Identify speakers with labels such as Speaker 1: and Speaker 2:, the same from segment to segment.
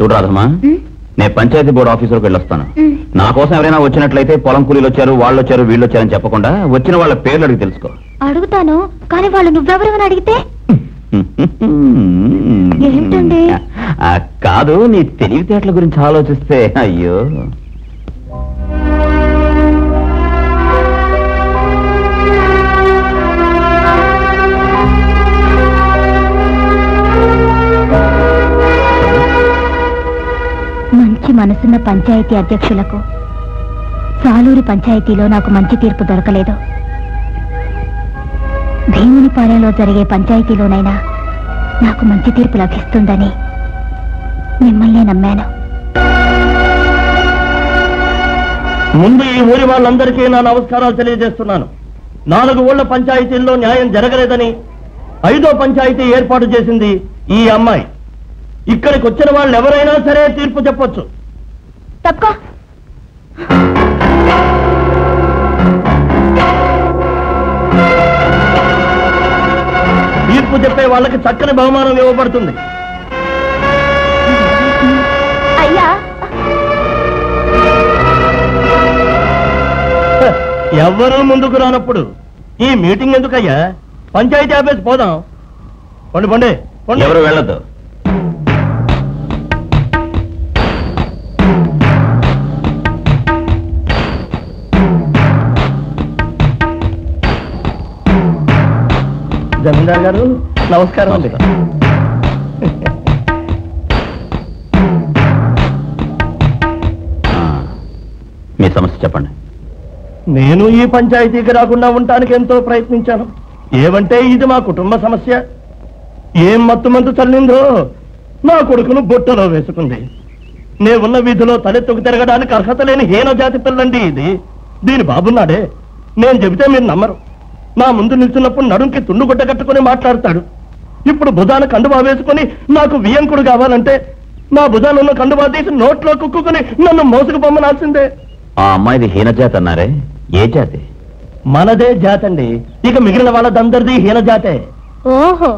Speaker 1: చూడు రాధమ్మా. నేను పంచాయతీ బోర్డు ఆఫీసర్కి వెళ్ళొస్తాను. నా కోసం ఎవరైనా వచ్చినట్లయితే పొలం కూలీలు వచ్చారు వాళ్ళు వచ్చారు వీళ్ళు వచ్చారని చెప్పకుండా వచ్చిన వాళ్ళ పేర్లు అడిగి తెలుసుకో.
Speaker 2: అడుగుతాను కానీ వాళ్ళు నువ్వెవరని అడిగితే? ఏంటండి?
Speaker 1: కాదు నీ తెలివితేటల గురించి ఆలోచిస్తే అయ్యో.
Speaker 2: మనసున్న పంచాయతీ అధ్యక్షులకు. సాలూరి పంచాయతీలో నాకు మంచి తీర్పు దొరకలేదు. భీమునిపాలెంలో జరిగే పంచాయతీలోనైనా నాకు మంచి తీర్పు లభిస్తుందని మిమ్మల్ని నమ్మాను.
Speaker 3: ముందు ఈ ఊరి వాళ్ళందరికీ నా నమస్కారాలు తెలియజేస్తున్నాను. నాలుగు ఊళ్ళ పంచాయతీల్లో న్యాయం జరగలేదని ఐదో పంచాయతీ ఏర్పాటు చేసింది ఈ అమ్మాయి. ఇక్కడికి వచ్చిన వాళ్ళు ఎవరైనా సరే తీర్పు చెప్పొచ్చు.
Speaker 2: తప్పుకో.
Speaker 3: తీర్పు చెప్పే వాళ్ళకి చక్కని బహుమానం ఇవ్వబడుతుంది.
Speaker 2: అయ్యా.
Speaker 3: ఎవ్వరూ ముందుకు రానప్పుడు ఈ మీటింగ్ ఎందుకయ్యా? పంచాయతీ ఆఫీస్ పోదాం. పండి పండి
Speaker 1: ఎవరు వెళ్ళదు
Speaker 3: జమీందార్ గారు నమస్కారం అండి.
Speaker 1: మీ సమస్య చెప్పండి.
Speaker 3: నేను ఈ పంచాయతీకి రాకుండా ఉండటానికి ఎంతో ప్రయత్నించాను. ఏమంటే ఇది మా కుటుంబ సమస్య. ఏం మత్తు మందు చల్లిందో నా కొడుకును బుట్టలో వేసుకుంది. నే ఉన్న వీధిలో తలెత్తుకు తిరగడానికి అర్హత లేని హీన జాతి పిల్లండి ఇది. దీని బాబున్నాడే. నేను చెబితే మీరు నమ్మరు. నా ముందు నిల్చున్నప్పుడు నడుంకి తుండు గుడ్డ కట్టుకుని మాట్లాడతాడు. ఇప్పుడు భుజాన కండువా వేసుకుని నాకు వియంకుడు కావాలంటే నా భుజాన ఉన్న కండువా తీసి నోట్లో కుక్కుని నన్ను మోసుకు పొమ్మనాల్సిందే.
Speaker 1: ఆ అమ్మాయిది హీనజాతి అన్నారే? ఏ జాతి?
Speaker 3: మనదే జాతండి. ఇక మిగిలిన వాళ్ళదందరిది హీన జాతే.
Speaker 2: ఓహో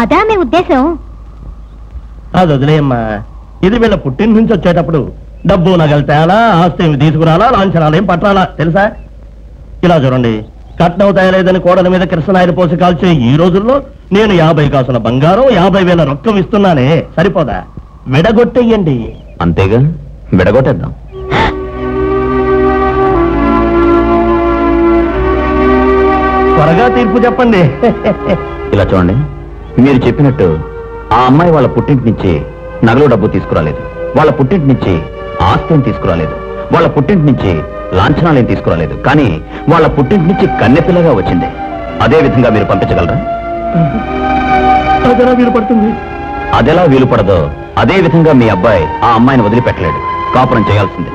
Speaker 2: అదా మీ ఉద్దేశం?
Speaker 3: అది వదిలేయమ్మా. ఇది వీళ్ళ పుట్టిన నుంచి వచ్చేటప్పుడు డబ్బు నగలు తేలా ఆస్తి ఏమి తీసుకురాలా లాంఛనాలు ఏం పట్టాలా తెలుసా? ఇలా చూడండి. కట్నం తేలేదని కోడల మీద కృష్ణనాయుడు పోసి కాల్చే ఈ రోజుల్లో నేను యాభై కాసుల బంగారం యాభై వేల రొక్కం ఇస్తున్నానే. సరిపోదా? విడగొట్టేయండి.
Speaker 1: అంతేగా? విడగొట్టేద్దాం.
Speaker 3: త్వరగా తీర్పు చెప్పండి.
Speaker 1: ఇలా చూడండి. మీరు చెప్పినట్టు ఆ అమ్మాయి వాళ్ళ పుట్టింటి నుంచి నగలు డబ్బు తీసుకురాలేదు. వాళ్ళ పుట్టింటి నుంచి ఆస్తిని తీసుకురాలేదు. వాళ్ళ పుట్టింటి నుంచి లాంఛనాలేం తీసుకురాలేదు కానీ వాళ్ళ పుట్టింటి నుంచి కన్నెపిల్లగా వచ్చింది. అదే విధంగా మీరు పంపించగలరా?
Speaker 3: వీలు పడుతుంది
Speaker 1: అదెలా వీలు పడదో అదే విధంగా మీ అబ్బాయి ఆ అమ్మాయిని వదిలిపెట్టలేడు. కాపురం చేయాల్సిందే.